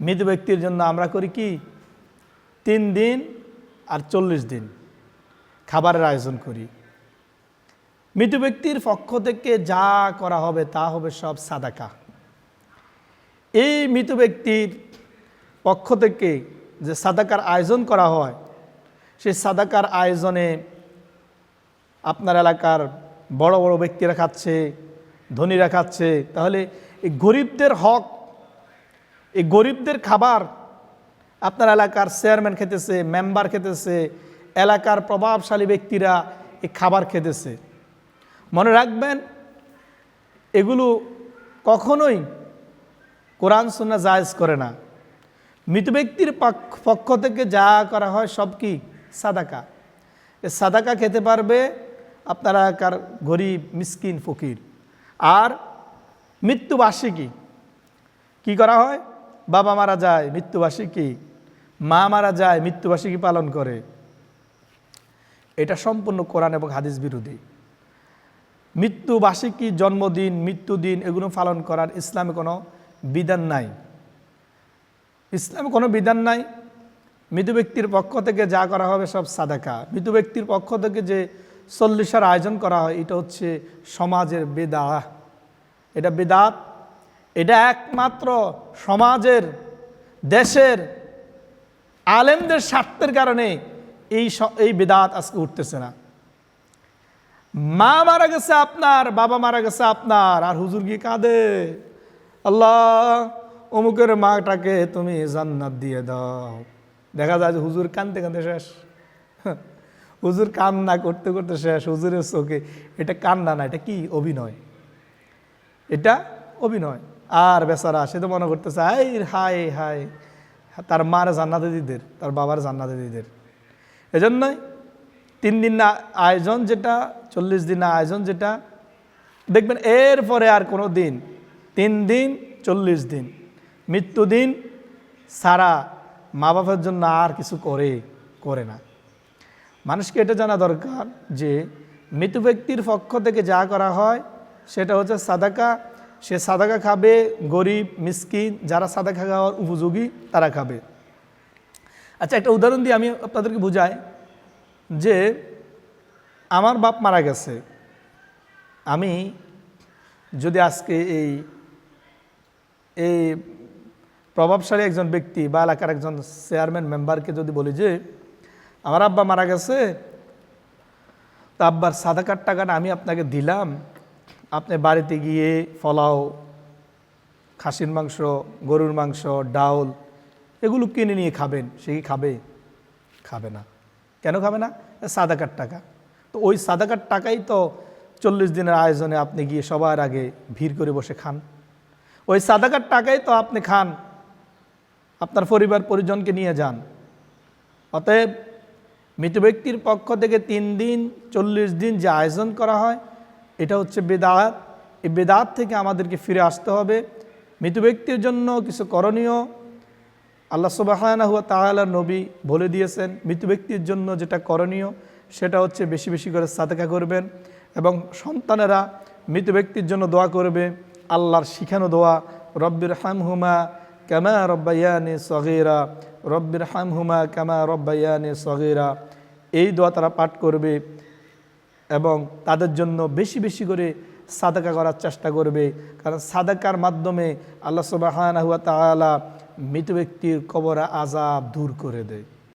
মৃত ব্যক্তির জন্য আমরা করি কি? তিন দিন আর চল্লিশ দিন খাবারের আয়োজন করি। মৃত ব্যক্তির পক্ষ থেকে যা করা হবে তা হবে সব সাদাকা। এই মৃত ব্যক্তির পক্ষ থেকে যে সাদাকার আয়োজন করা হয়, সেই সাদাকার আয়োজনে আপনার এলাকার বড় বড় ব্যক্তিরা খাচ্ছে, ধনীরা খাচ্ছে। তাহলে এই গরিবদের হক এই গরিবদের খাবার আপনার এলাকার চেয়ারম্যান খেতেছে, মেম্বার খেতেছে, এলাকার প্রভাবশালী ব্যক্তিরা এই খাবার খেতেছে। মনে রাখবেন, এগুলো কখনোই কোরআন, সুন্না জায়েজ করে না। মৃত ব্যক্তির পক্ষ- থেকে যা করা হয় সব কি? সাদাকা। এ সাদাকা খেতে পারবে আপনার এলাকার গরিব, মিসকিন, ফকির। আর মৃত্যুবার্ষিকী কি করা হয়? বাবা মারা যায়, মৃত্যুবার্ষিকী মা মারা যায়, মৃত্যুবার্ষিকী পালন করে? এটা সম্পূর্ণ কোরআন এবং হাদিস বিরোধী। মৃত্যুবার্ষিকী, জন্মদিন, মৃত্যুদিন এগুলো পালন করার ইসলামে কোনো বিধান নাই। ইসলামে কোনো বিধান নাই। মৃত ব্যক্তির পক্ষ থেকে যা করা হবে সব সাদাকা। মৃত ব্যক্তির পক্ষ থেকে যে চল্লিশার আয়োজন করা হয়, এটা হচ্ছে সমাজের বেদা এটা বেদাত এটা একমাত্র সমাজের, দেশের, আলেমদের স্বার্থের কারণে এই এই বেদাত আজকে উঠতেছে না। মা মারা গেছে আপনার, বাবা মারা গেছে আপনার, আর হুজুর গিয়ে কাঁদে? আল্লাহ, অমুকের মাটাকে তুমি জান্নাত দিয়ে দাও। দেখা যায় যে হুজুর কানতে কানতে শেষ। হুজুর কান্না করতে করতে শেষ। হুজুরের চোখে এটা কান্না না, এটা কি? অভিনয়। এটা অভিনয়। আর বেচারা, সে তো মনে করতেছে হাই হাই হাই তার মার জান্নাতে দিদের তার বাবার জান্নাতে দিদের এজন্যই তিন দিন না আয়োজন যেটা, চল্লিশ দিন না আয়োজন যেটা, দেখবেন এরপরে আর কোনো দিন, তিন দিন, চল্লিশ দিন মৃত্যুদিন সারা মা বাবার জন্য আর কিছু করে করে না। মানুষকে এটা জানা দরকার যে, মৃত ব্যক্তির পক্ষ থেকে যা করা হয়, সেটা হচ্ছে সাদাকা সে সাদাকা খাবে, গরিব, মিসকিন, যারা সাদাকা খাওয়ার উপযোগী, তারা খাবে। আচ্ছা একটা উদাহরণ দিয়ে আমি আপনাদেরকে বোঝাই যে আমার বাপ মারা গেছে। আমি যদি আজকে এই এই প্রভাবশালী একজন ব্যক্তি বা এলাকার একজন চেয়ারম্যান মেম্বারকে যদি বলি যে, আমার আব্বা মারা গেছে, তা আব্বার সাদাকার টাকাটা আমি আপনাকে দিলাম আপনি বাড়িতে গিয়ে ফলাও খাসির মাংস, গরুর মাংস, ডাউল এগুলো কিনে নিয়ে খাবেন। সে কি খাবে? খাবে না। কেন খাবে না? সাদাকার টাকা। তো ওই সাদাকার টাকাই তো চল্লিশ দিনের আয়োজনে আপনি গিয়ে সবার আগে ভিড় করে বসে খান। ওই সাদাকার টাকাই তো আপনি খান। আপনার পরিবার পরিজনকে নিয়ে যান। অতএব মৃত ব্যক্তির পক্ষ থেকে তিন দিন, চল্লিশ দিন যে আয়োজন করা হয় এটা হচ্ছে বেদাত। এই বেদাত থেকে আমাদেরকে ফিরে আসতে হবে। মৃত ব্যক্তির জন্য কিছু করণীয়। আল্লাহ সুবাহানা হুয়া তাহলা নবী বলে দিয়েছেন, মৃত ব্যক্তির জন্য যেটা করণীয়, সেটা হচ্ছে বেশি বেশি করে সাদাকা করবেন এবং সন্তানেরা মৃত ব্যক্তির জন্য দোয়া করবে। আল্লাহর শিখানো দোয়া, রব্বির হাম হুমা কামা রব্বাইয়ানি সগেরা, রব্বির হাম হুমা কামা রব্বাইয়ানি সগেরা, এই দোয়া তারা পাঠ করবে। এবং তাদের জন্য বেশি বেশি করে সাদাকা করার চেষ্টা করবে। কারণ সাদাকার মাধ্যমে আল্লাহ সুবাহ মৃত ব্যক্তির কবরা আজাব দূর করে দেয়।